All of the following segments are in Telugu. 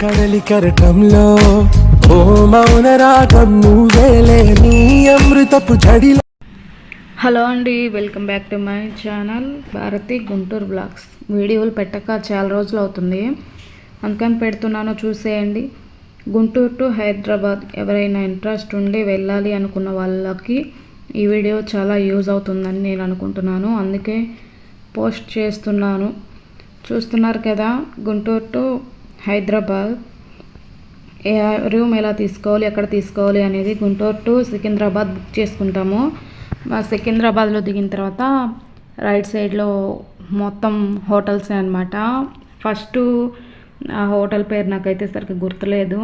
కడలి కరటంలో ఓ మౌన రాగం నువ్వేలే నీ అమృతపు జడిలో. హలో అండి welcome back to my channel Bharati Guntur blogs. వీడియోలు పెట్టక చాలా రోజులు అవుతుంది. అందుకని పెడుతున్నాను చూసేయండి. గుంటూరు టు హైదరాబాద్ ఎవరైనా ఇంట్రెస్ట్ ఉండి వెళ్ళాలి అనుకున్న వాళ్ళకి ఈ వీడియో చాలా యూజ్ అవుతుందని నేను అనుకుంటున్నాను. అందుకే పోస్ట్ చేస్తున్నాను. చూస్తున్నారు కదా గుంటూరు టు హైదరాబాద్. ఏ రూమ్ ఎలా తీసుకోవాలి ఎక్కడ తీసుకోవాలి అనేది గుంటూరు టు సికింద్రాబాద్ బుక్ చేసుకుంటాము. సికింద్రాబాద్లో దిగిన తర్వాత రైట్ సైడ్లో మొత్తం హోటల్సే అనమాట ఫస్ట్ ఆ హోటల్ పేరు నాకైతే సరిగ్గా గుర్తులేదు.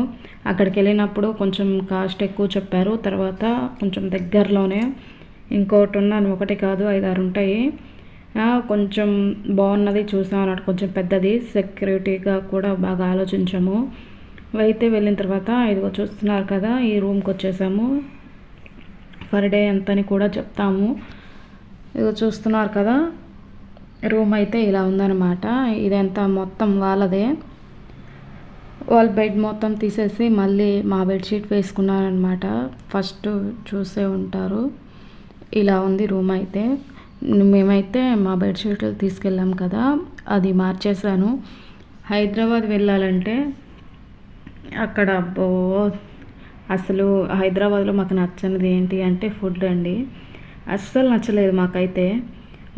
అక్కడికి వెళ్ళినప్పుడు కొంచెం కాస్ట్ ఎక్కువ చెప్పారు. తర్వాత కొంచెం దగ్గరలోనే ఇంకోటి ఉన్నాను ఒకటి కాదు ఐదు ఆరు ఉంటాయి. కొంచెం బాగున్నది చూసాం అన్నట్టు కొంచెం పెద్దది సెక్యూరిటీగా కూడా బాగా ఆలోచించాము. అయితే వెళ్ళిన తర్వాత ఇదిగో చూస్తున్నారు కదా ఈ రూమ్కి వచ్చేసాము. పర్ డే ఎంతని కూడా చెప్తాము. ఇదిగో చూస్తున్నారు కదా రూమ్ అయితే ఇలా ఉందన్నమాట. ఇదంతా మొత్తం వాళ్ళదే. వాళ్ళ బెడ్ మొత్తం తీసేసి మళ్ళీ మా బెడ్షీట్ వేసుకున్నారనమాట ఫస్ట్ చూసే ఉంటారు. ఇలా ఉంది రూమ్ అయితే. మేమైతే మా బెడ్షీట్లు తీసుకెళ్ళాం కదా అది మార్చేశాను. హైదరాబాద్ వెళ్ళాలంటే అక్కడ అబ్బో అసలు హైదరాబాద్లో మాకు నచ్చనిది ఏంటి అంటే ఫుడ్ అండి. అస్సలు నచ్చలేదు మాకైతే.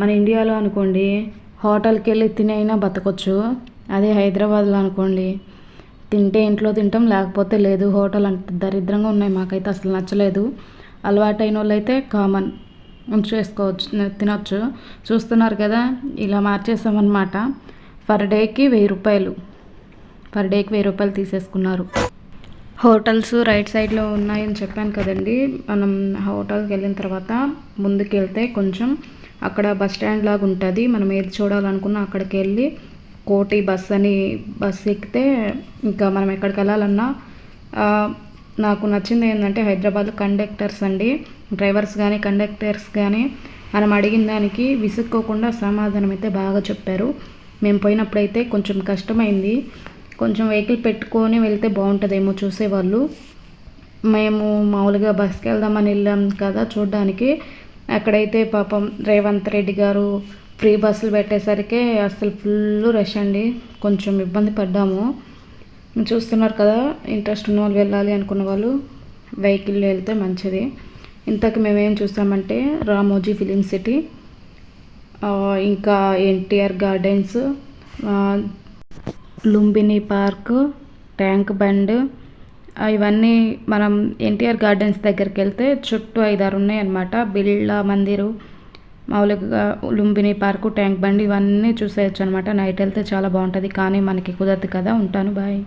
మన ఇండియాలో అనుకోండి హోటల్కి వెళ్ళి తినైనా బతకొచ్చు. అదే హైదరాబాద్లో అనుకోండి తింటే ఇంట్లో తింటాం లేకపోతే లేదు. హోటల్ అంత దరిద్రంగా ఉన్నాయి మాకైతే అసలు నచ్చలేదు. అలవాటైన వాళ్ళు అయితే కామన్. చేసుకోవచ్చు తినొచ్చు. చూస్తున్నారు కదా ఇలా మార్చేసామన్నమాట. పర్ డేకి వెయ్యి రూపాయలు. పర్ డేకి వెయ్యి రూపాయలు తీసేసుకున్నారు. హోటల్స్ రైట్ సైడ్లో ఉన్నాయని చెప్పాను కదండి. మనం హోటల్కి వెళ్ళిన తర్వాత ముందుకు వెళ్తే కొంచెం అక్కడ బస్ స్టాండ్ లాగా ఉంటుంది. మనం ఏది చూడాలనుకున్నా అక్కడికి వెళ్ళి కోటి బస్ అని బస్ ఎక్కితే ఇంకా మనం ఎక్కడికి వెళ్ళాలన్నా నాకు నచ్చింది ఏంటంటే హైదరాబాద్ కండక్టర్స్ అండి. డ్రైవర్స్ కానీ కండక్టర్స్ కానీ మనం అడిగిన దానికి విసుక్కోకుండా సమాధానం అయితే బాగా చెప్పారు. మేము పోయినప్పుడైతే కొంచెం కష్టమైంది. కొంచెం వెహికల్ పెట్టుకొని వెళ్తే బాగుంటుందేమో చూసేవాళ్ళు. మేము మామూలుగా బస్కి వెళ్దామని వెళ్ళాం కదా చూడడానికి. అక్కడైతే పాపం రేవంత్ రెడ్డి గారు ఫ్రీ బస్సులు పెట్టేసరికి అసలు ఫుల్ రష్ అండి. కొంచెం ఇబ్బంది పడ్డాము. చూస్తున్నారు కదా ఇంట్రెస్ట్ ఉన్న వాళ్ళు వెళ్ళాలి అనుకున్న వాళ్ళు వెహికల్ వెళ్తే మంచిది. ఇంతకు మేమేం చూసామంటే రామోజీ ఫిలిం సిటీ ఇంకా NTR gardens Lumbini park tank bund ఇవన్నీ మనం ఎన్టీఆర్ గార్డెన్స్ దగ్గరికి వెళ్తే చుట్టూ ఐదారు ఉన్నాయన్నమాట. బిర్లా మందిరు మామూలుగా లుంబిని పార్కు ట్యాంక్ బండ్ ఇవన్నీ చూసేయచ్చు అనమాట నైట్ వెళ్తే చాలా బాగుంటుంది కానీ మనకి కుదరదు కదా ఉంటాను బాయ్.